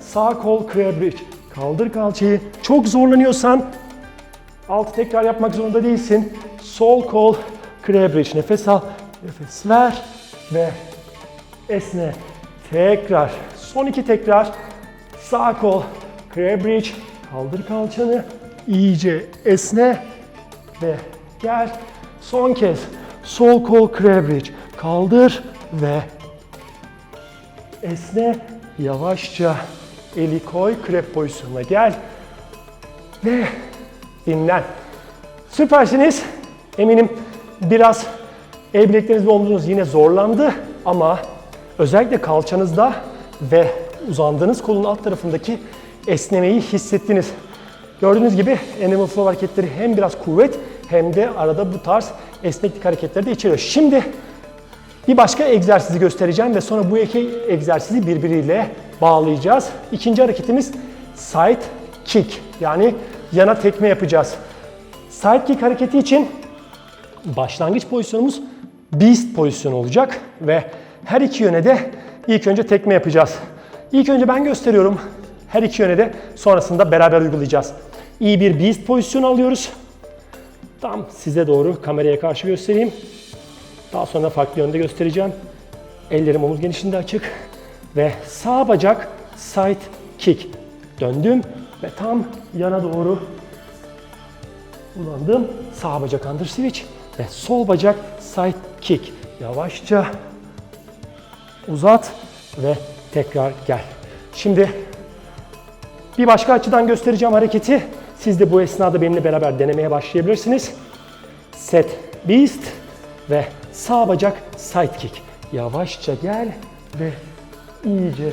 Sağ kol bridge. Kaldır kalçayı. Çok zorlanıyorsan altı tekrar yapmak zorunda değilsin. Sol kol bridge. Nefes al. Nefes ver. Ve esne. Tekrar. Son iki tekrar. Sağ kol bridge. Kaldır kalçanı. İyice esne. Ve gel. Son kez. Sol kol bridge. Kaldır ve esne. Yavaşça eli koy krep pozisyonuna gel. Ve dinlen. Süpersiniz. Eminim biraz el bilekleriniz ve omzunuz yine zorlandı ama özellikle kalçanızda ve uzandığınız kolun alt tarafındaki esnemeyi hissettiniz. Gördüğünüz gibi animal flow hareketleri hem biraz kuvvet hem de arada bu tarz esneklik hareketleri de içeriyor. Şimdi bir başka egzersizi göstereceğim ve sonra bu iki egzersizi birbiriyle bağlayacağız. İkinci hareketimiz side kick yani yana tekme yapacağız. Side kick hareketi için başlangıç pozisyonumuz beast pozisyonu olacak ve her iki yöne de ilk önce tekme yapacağız. İlk önce ben gösteriyorum. Her iki yöne de sonrasında beraber uygulayacağız. İyi bir beast pozisyonu alıyoruz. Tam size doğru kameraya karşı göstereyim. Daha sonra farklı yönde göstereceğim. Ellerim omuz genişliğinde açık ve sağ bacak side kick. Döndüm ve tam yana doğru Uzandım. Sağ bacak under switch ve sol bacak side kick. Yavaşça uzat ve tekrar gel. Şimdi bir başka açıdan göstereceğim hareketi. Siz de bu esnada benimle beraber denemeye başlayabilirsiniz. Set beast ve sağ bacak side kick. Yavaşça gel ve iyice